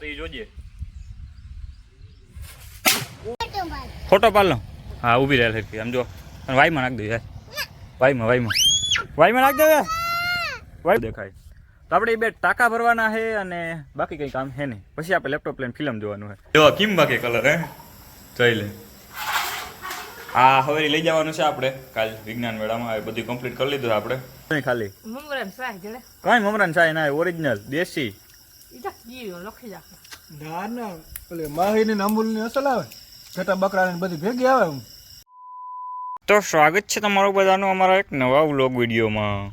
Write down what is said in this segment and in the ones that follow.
તો એ જોજે. ફોટો પાડ લો હા ઊભી રહે સરખી આમ જો. અને વાઈમાં નાખ દઈએ યાર વાઈમાં વાઈમાં વાઈમાં નાખ દે વાઈ દેખાય. તો આપણે એ બે ટાંકા ભરવાના છે અને બાકી કંઈ કામ છે નહીં. પછી આપણે લેપટોપ લઈને ફિલ્મ જોવાનું છે. જો કેમ બાકી કલર હે? જોઈ લે. આ હવે લઈ જવાનું છે આપણે. કાલ વિજ્ઞાન મેળામાં બધું કમ્પ્લીટ કરી લીધું છે આપણે. ખાલી. મમરાન શાહ જડે. કાંઈ મમરાન શાહ ના ઓરિજિનલ દેશી. ના ના. અસલ આવે. ઘટા બકરાની બધી ભેગી આવે એમ. તો સ્વાગત છે તમારું બધાનું અમારા એક નવા વ્લોગ વિડીયોમાં.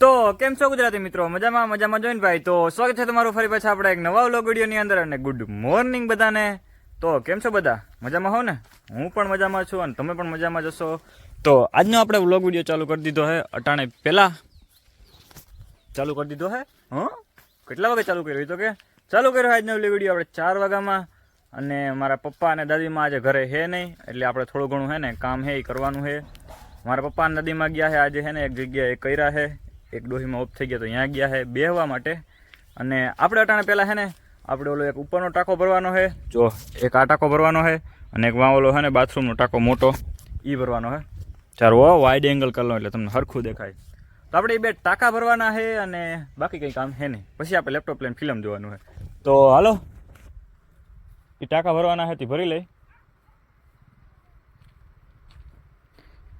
તો કેમ છો ગુજરાતી મિત્રો? મજામાં મજામાં જોઈને ભાઈ. તો સ્વાગત છે તમારું ફરી પાછા આપણે એક નવા વ્લોગ વિડીયોની અંદર અને ગુડ મોર્નિંગ બધાને. તો કેમ છો બધા? મજામાં હો ને? હું પણ મજામાં છું અને તમે પણ મજામાં જશો તો આજનો આપણે વ્લોગ વીડિયો ચાલુ કરી દીધો હે અટાણે પહેલાં. ચાલુ કરી દીધો હે? હં? કેટલા વાગે ચાલુ કર્યો? તો કે ચાલુ કર્યો આજનો વીડિયો આપણે ચાર વાગ્યામાં. અને મારા પપ્પા અને દાદીમાં આજે ઘરે હે નહીં, એટલે આપણે થોડું ઘણું હે ને કામ હે એ કરવાનું છે મારા પપ્પા અને દાદીમાં ગયા છે આજે હે ને એક જગ્યાએ કર્યા છે એક ડોહીમાં ઓફ થઈ ગયા તો ત્યાં ગયા છે બેહવા માટે. અને આપણે અટાણે પહેલાં હે ને, આપણે ઓલો એક ઉપરનો ટાંકો ભરવાનો છે જો, એક આ ટાંકો ભરવાનો છે અને એક વાં ઓલો છે ને બાથરૂમનો ટાંકો મોટો એ ભરવાનો છે ચાલો વાઇડ એંગલ કરી એટલે તમને હરખું દેખાય. તો આપણે બે ટાંકા ભરવાના છે અને બાકી કંઈ કામ છે નહીં. પછી આપણે લેપટોપ લઈને ફિલ્મ જોવાનું છે. તો હાલો, એ ટાંકા ભરવાના છે, તે ભરી લઈ.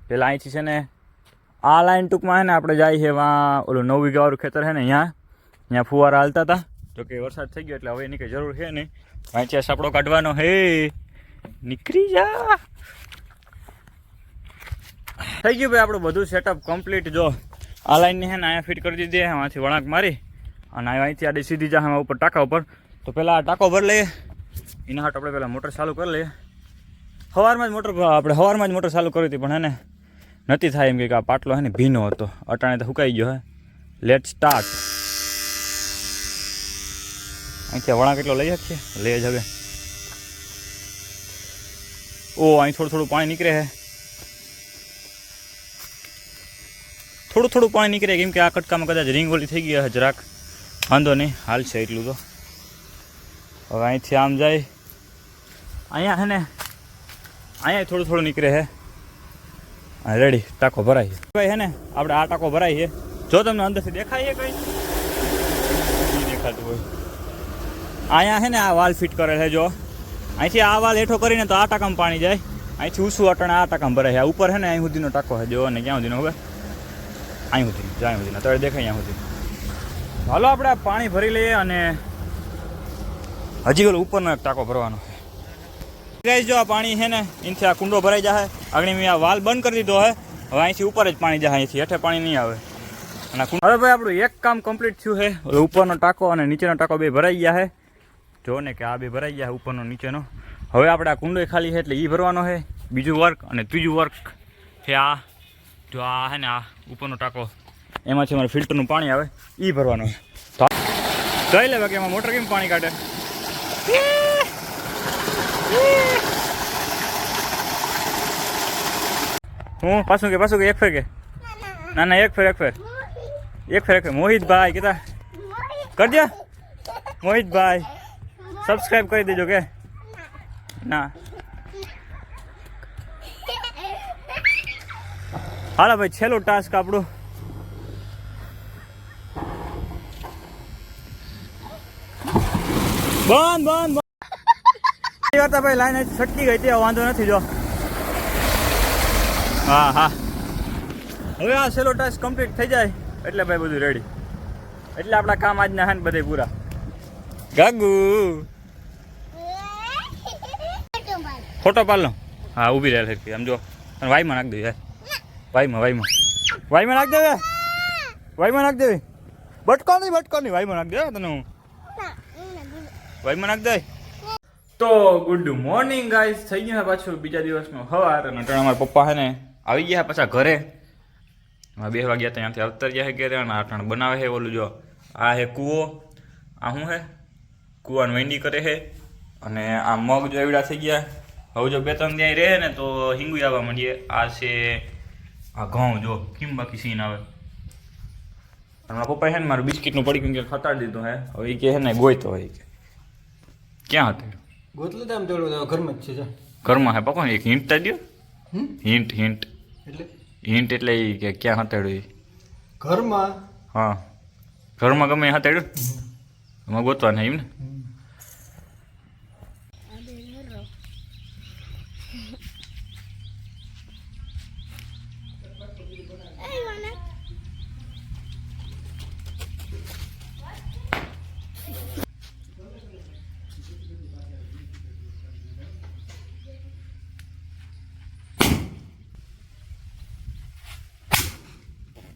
પેલા અહીંથી છે ને, આ લાઈન ટૂંકમાં છે ને આપણે જાય છે વાં, ઓલું નવ વીઘાવાળું ખેતર છે ને અહીંયા. ત્યાં ફુવારા હાલતા હતા. જો કે વરસાદ થઈ ગયો એટલે હવે એની કંઈ જરૂર છે નહીં. અહીંથી આ સાપડો કાઢવાનો હે નીકળી જા. થઈ ગયું ભાઈ આપણું બધું સેટઅપ કમ્પ્લીટ જો આ લાઈનની હે ને અહીંયા ફિટ કરી દીધી એમાંથી વળાંક મારી અને અહીંથી આડી સીધી જા એમાં ઉપર ટાંકા ઉપર. તો પહેલાં આ ટાંકો ભરી લઈએ. એના હાટ આપણે પહેલાં મોટર ચાલુ કરી લઈએ. સવારમાં જ મોટર, આપણે સવારમાં જ મોટર ચાલુ કરી હતી, પણ એને નથી થાય એમ કે આ પાટલો હે ને ભીનો હતો. અટાણે તો સુકાઈ ગયો હે. લેટ સ્ટાર્ટ અહીંથી વળાંક એટલો લઈ શકીએ? લઈ જ હવે. ઓ, અહીં થોડું થોડું પાણી નીકળે છે થોડું થોડું પાણી નીકળે, કેમ કે આ કટકામાં કદાચ રિંગ ઓલી થઈ ગઈ જરાક વાંધો નહીં, હાલ છે એટલું તો. હવે અહીંથી આમ જાય. અહીંયા છે ને, અહીંયા થોડું થોડું નીકળે છે રેડી ટાંકો ભરાય છે. ભાઈ છે ને, આપણે આ ટાંકો ભરાય છે. જો તમને અંદરથી દેખાય છે કંઈ? દેખાતું હોય. અહીંયા છે ને આ વાલ ફિટ કરે છે, જો. અહીંથી આ વાલ હેઠો કરીને તો આ ટાંકામાં પાણી જાય. અહીંથી ઊંચું અટાણે આ ટાંકામાં ભરાય છે. ઉપર છે ને, અહીં સુધીનો ટાંકો છે, જો, ને ક્યાં સુધીનો હવે અહીં સુધી જ્યાં સુધી તો દેખાય અહીંયા સુધી. હાલો આપણે પાણી ભરી લઈએ અને હજી ઓલું ઉપરનો એક ટાંકો ભરવાનો છે. જો આ પાણી છે ને, અહીંથી આ કુંડો ભરાઈ જાય આગળ મેં આ વાલ બંધ કરી દીધો હે. હવે અહીંથી ઉપર જ પાણી જાય અહીંથી હેઠે પાણી નહીં આવે. અને હવે ભાઈ આપણું એક કામ કમ્પ્લીટ થયું છે ઉપરનો ટાંકો અને નીચેનો ટાંકો બે ભરાઈ ગયા છે જો ને કે આ બે ભરાઈ ગયા છે ઉપરનો, નીચેનો. હવે આપણે આ કુંડો ખાલી છે એટલે એ ભરવાનો છે બીજું વર્ક અને ત્રીજું વર્ક છે આ. જો આ છે ને આ ઉપરનો ટાંકો. એમાંથી અમારે ફિલ્ટરનું પાણી આવે. એ ભરવાનું છે. તો આ- જોઈ લે બાકી એમાં મોટર કેમ પાણી કાઢે? હું પાછું કે પાછું કે, એક ફેર કે? ના ના, એક ફેર એક ફેર. એક ફેર એક ફેર. મોહિતભાઈ, કેતા? કરજો મોહિતભાઈ સબસ્ક્રાઇબ કરી દેજો કે. ના. હાલો ભાઈ છેલ્લો ટાસ્ક આપણું. બંધ બંધ કરતા ભાઈ લાઈન છટકી ગઈ તે વાંધો નથી જો. હા હા. હવે આ છેલ્લો ટાસ્ક કમ્પ્લીટ થઈ જાય એટલે ભાઈ બધું રેડી એટલે આપણા કામ આજના હે ને બધે પૂરા. ગાગુ. ફોટો પાડ લો. હા ઊભી રહે આમ જો અને વાઈમાં નાખ દે યાર. વાઈમાં વાઈમાં વાઈમાં નાખ દેવે. વાઈમાં નાખ દેવી. બટકો નહીં બટકો નહીં. વાઈમાં નાખ દે તને હું. વાઈમાં નાખ દે. તો ગુડ મોર્નિંગ ગાઈસ થઈ ગયા પાછું બીજા દિવસનો હવાર અને અટાણે અમારા પપ્પા છે ને આવી ગયા પાછા ઘરે. બે વાગ્યા ત્યાંથી અવતર ગયા ઘરે અને અટાણે બનાવે છે ઓલું જો. આ હે કૂવો. આ શું હે કૂવાનું વેંડી કરે છે. અને આ મગ જો એવડા થઈ ગયા. હવે જો બે ત્રણ ત્યાં રહે ને તો હિંગુ આવવા માંડીએ. આ છે આ ઘઉં જો કેમ બાકી સીન આવે? મારા પપ્પા છે ને મારું બિસ્કિટનું પડી ગયું કે ખતાડી દીધું હે. હવે એ કે છે ને ગોયતો હોય કે. ક્યાં હતેડું ગોતલું તો આમ થોડું ઘરમાં જ છે ઘરમાં હે પપ્પા એક હિન્ટ તો દો હમ? હિન્ટ હિન્ટ એટલે? હિન્ટ એટલે એ કે ક્યાં હતાડ્યું ઈ? ઘરમાં? હા. ઘરમાં ગમે એ હતેડું એમાં ગોતવાના એમ ને?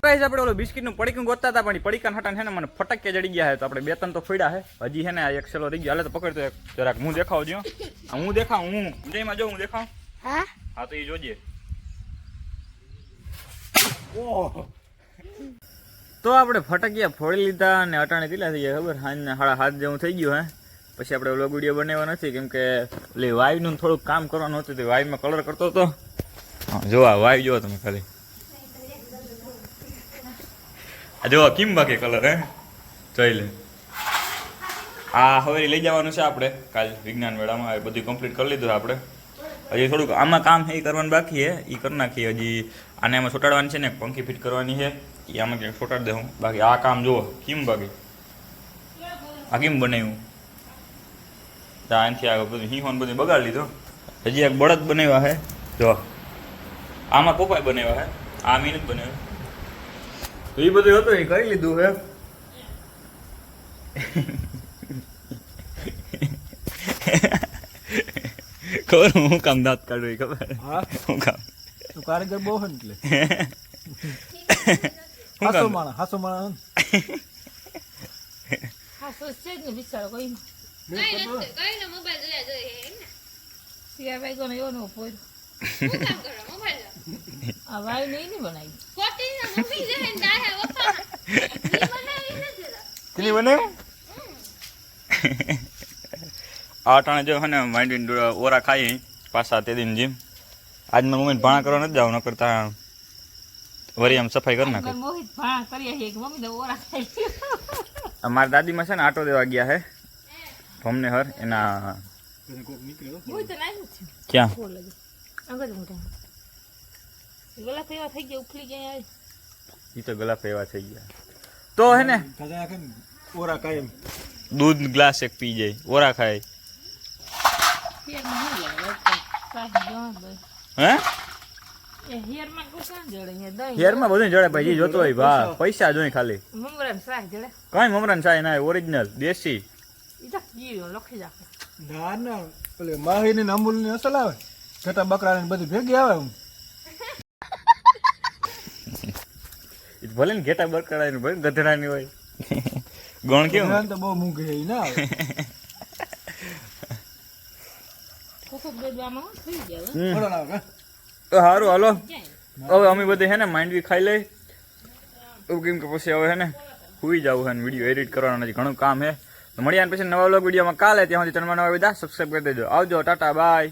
ગાઈસ આપણે ઓલો બિસ્કિટનું પડીકું ગોતતા હતા પણ પડીકા હટાને છે ને મને ફટકે જડી ગયા છે. તો આપણે બે ત્રણ તો ફોડ્યા છે. હજી છે ને આ એક સેલો રહી ગયો. હાલે તો પકડતો એક. જરાક હું દેખાવ જો હું દેખાવ હું. જયમાં જો હું દેખાવ. હા? હા તો એ જોજે. તો આપણે ફટકિયા ફોડી લીધા અને અટાણે કેટલા થઈ ગયા ખબર? હાજના સાડા હાથ જેવું થઈ ગયું હે? પછી આપણે ઓલો વીડિયો બનાવ્યો નથી કેમ કે એટલે વાઈનું થોડુંક કામ કરવાનું હતું તે વાઈવમાં કલર કરતો હતો. હા જો આ વાઈ જુઓ તમે ખાલી. આ જો કેમ બાકી કલર હે? જોઈ લે. આ હવે લઈ જવાનું છે આપણે. કાલ વિજ્ઞાન મેળામાં એ બધું કમ્પ્લીટ કરી લીધું આપણે. હજી થોડુંક આમાં કામ એ કરવાનું બાકી છે એ કરી નાખીએ. હજી આને આમાં છોટાડવાની છે ને, પંખી ફિટ કરવાની છે. એ આમાં ક્યાંક છોટાડી દઉં બાકી આ કામ જુઓ, કેમ બાકી? આ કેમ બનાવ્યું? તો આગળ બધું હિંહોન બધું બગાડી લીધો. હજી એક બળદ બનાવ્યા છે. જો, આમાં પોપાય બનાવ્યા છે. આ મીન જ બનાવ્યું. તો એ બધું હતું એ કરી લીધું હે? ખબર હું કામ દાંત કાઢું ખબર? હું? કામ? તું કારીગર બહુ હન એટલે. હું હાસો કામ માણા હાસો માણા હન હાસો છે જ ને બિચારો કોઈ સિયા ભાઈ કોને એવો નો પોર આ ભાઈ નહીં ને બનાવી કેટલી બનાવ્યું આ ટાણે જો હે ને માંડીને ઓરા ખાઈ પાછા તે દિન જીમ આજ મારી મમ્મીને ભાણા કરવા નથી જાવ ન કરતા વરી આમ સફાઈ કરી નાખે ઘર મોહિત ભા કરીએ છીએ કે મમ્મી તો ઓરા ખાઈ મારા દાદીમાં છે ને આટો દેવા ગયા હે ભમને હર એના તને કોક નીકળ્યો હું તો નાખ્યું છે ક્યાં ફોર લગે અંગજ મોટા ગલા કેવા થઈ ગયા ઉફલી ગયા યાર એ તો ગલા એવા થઈ ગયા. તો હે ને? ઓરા કાયમ દૂધ ગ્લાસ એક પી જાય ઓરા ખાય. હેરમાં બધું જડે ભાઈ જોતો હોય ભા પૈસા જોઈ ખાલી. કઈ મમરાન સાય ના ઓરિજિનલ દેશી. ઈ તો જીરો લખી રાખે. ના ના માહી ને અમૂલની અસલ આવે. ઘટા બકરા ને બધી ભેગી આવે ભલે ને ઘેટા બરકડાય ભલે ગધડાની હોય. ગણ કેવું? તો બહુ મૂંઘી છે, ના તો સારું હાલો. હવે અમે બધે હે ને માંડવી ખાઈ લઈ. એવું કેમ કે પછી હવે હે ને સુઈ જવું હે ને વીડિયો એડિટ કરવાનો નથી ઘણું કામ હે. મળ્યા પછી નવા વ્લોગ વિડીયોમાં કાલે ત્યાં સુધી ચેનલમાં નવા બધા સબસ્ક્રાઈબ કરી દેજો. આવજો ટાટા બાય.